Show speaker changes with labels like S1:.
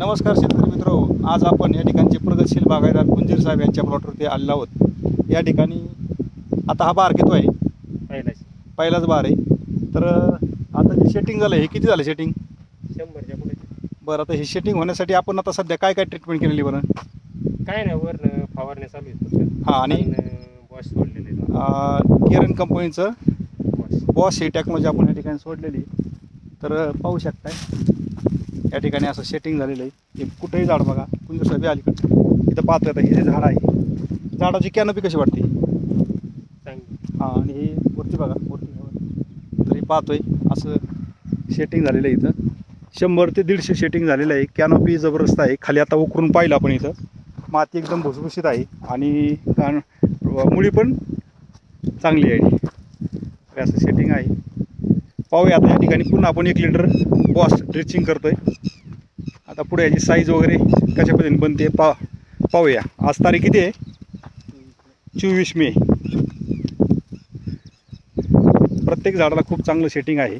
S1: नमस्कार शेतकरी मित्र. आज आपण या ठिकाणचे प्रगतशील बागायतदार कुंजीर साहेब यांच्या प्लॉटवरती आलेलो आहोत. या ठिकाणी आता हा बार घेतो आहे?
S2: पहिलाच.
S1: पहिलाच बार आहे. तर आता जे सेटिंग झालं हे किती झालं सेटिंग
S2: शंभरच्या पुढे.
S1: बरं आता हे सेटिंग होण्यासाठी आपण आता सध्या काय काय ट्रीटमेंट केलेली बरं?
S2: काय नाही वरनं फवारण्या चालू आहेत फक्त
S1: हां आणि?
S2: बॉस सोडलेले
S1: अं, केरन कंपनीचं
S2: बॉस
S1: बॉस ही टेक्नॉलॉजी आपण या ठिकाणी सोडलेली तर पाहू शकताय. या ठिकाणी असं सेटिंग झालेलं आहे. हे कुठेही झाड बघा कुंजूर साहेब या अलीकडचं इथं पाहतोय आता हे जे झाड आहे झाडाची कॅनोपी कशी वाटते? हां आणि हे वरती बघा वरती बघा. तरी पाहतोय असं सेटिंग झालेलं आहे इथं. शंभर ते दीडशे सेटिंग झालेलं आहे. कॅनोपी जबरदस्त आहे. खाली आता उकरून पाहिलं आपण इथं. माती एकदम भुसभुशीत आहे. आणि मुळी पण चांगली आहे. असं सेटिंग आहे. पाहूया आता या ठिकाणी पुन्हा आपण एक लिटर बॉस ड्रिचिंग करतोय. आता पुढे याची साईज वगैरे कशा पद्धतीने बनते पा पाहूया. आज तारीख किती आहे? चोवीस मे. प्रत्येक झाडाला खूप चांगलं सेटिंग आहे.